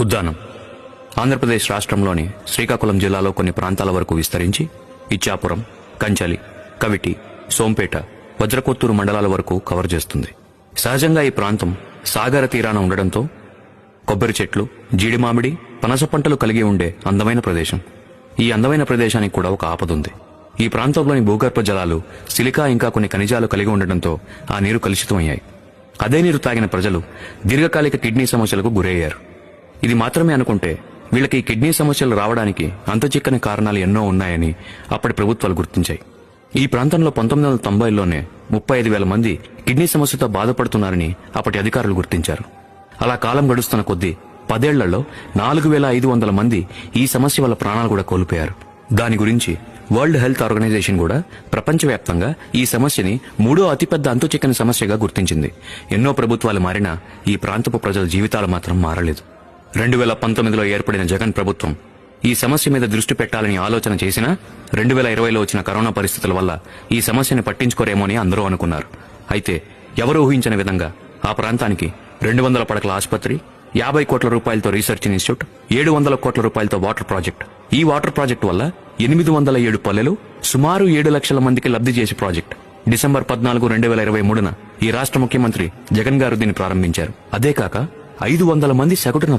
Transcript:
ఉద్దానం. ఆంధ్రప్రదేశ్ రాష్ట్రంలోని శ్రీకాకుళం జిల్లాలో కొన్ని ప్రాంతాల వరకు విస్తరించి ఇచ్చాపురం కంచలి కవిటి సోంపేట వజ్రకొత్తూరు మండలాల వరకు కవర్ చేస్తుంది. సహజంగా ఈ ప్రాంతం సాగర తీరాన ఉండడంతో కొబ్బరి చెట్లు జీడి మామిడి పనస పంటలు కలిగి ఉండే అందమైన ప్రదేశం. ఈ అందమైన ప్రదేశానికి కూడా ఒక ఆపదుంది ఈ ప్రాంతంలోని భూగర్భ జలాలు సిలికా ఇంకా కొన్ని ఖనిజాలు కలిగి ఉండడంతో ఆ నీరు కలుషితమయ్యాయి. అదే నీరు తాగిన ప్రజలు దీర్ఘకాలిక కిడ్నీ సమస్యలకు గురయ్యారు. ఇది మాత్రమే అనుకుంటే వీళ్ళకి కిడ్నీ సమస్యలు రావడానికి అంత చిక్కని కారణాలు ఎన్నో ఉన్నాయని అప్పటి ప్రభుత్వాలు గుర్తించాయి. ఈ ప్రాంతంలో పంతొమ్మిది వందల తొంభైలోనే ముప్పై ఐదు వేల మంది కిడ్నీ సమస్యతో బాధపడుతున్నారని అప్పటి అధికారులు గుర్తించారు. అలా కాలం గడుస్తున్న కొద్దీ పదేళ్ళలో నాలుగు వేల ఐదు వందల మంది ఈ సమస్య వల్ల ప్రాణాలు కూడా కోల్పోయారు. దాని గురించి వరల్డ్ హెల్త్ ఆర్గనైజేషన్ కూడా ప్రపంచవ్యాప్తంగా ఈ సమస్యని మూడో అతిపెద్ద అంతుచిక్కని సమస్యగా గుర్తించింది. ఎన్నో ప్రభుత్వాలు మారినా ఈ ప్రాంతపు ప్రజల జీవితాలు మాత్రం మారలేదు. రెండు వేల పంతొమ్మిదిలో ఏర్పడిన జగన్ ప్రభుత్వం ఈ సమస్య మీద దృష్టి పెట్టాలని ఆలోచన చేసినా రెండు వేల ఇరవైలో వచ్చిన కరోనా పరిస్థితుల వల్ల ఈ సమస్యని పట్టించుకోరేమో అని అందరూ అనుకున్నారు. అయితే ఎవరు ఊహించిన విధంగా ఆ ప్రాంతానికి రెండు వందల పడకల ఆసుపత్రి యాభై కోట్ల రూపాయలతో రీసెర్చ్ ఇన్స్టిట్యూట్ ఏడు వందల కోట్ల రూపాయలతో వాటర్ ప్రాజెక్ట్. ఈ వాటర్ ప్రాజెక్ట్ వల్ల ఎనిమిది వందల ఏడు పల్లెలు సుమారు ఏడు లక్షల మందికి లబ్ధి చేసే ప్రాజెక్ట్. డిసెంబర్ పద్నాలుగు రెండు వేల ఇరవై మూడున ఈ రాష్ట్ర ముఖ్యమంత్రి జగన్ గారు దీన్ని ప్రారంభించారు. అదే కాక ఐదు వందల మంది సగటున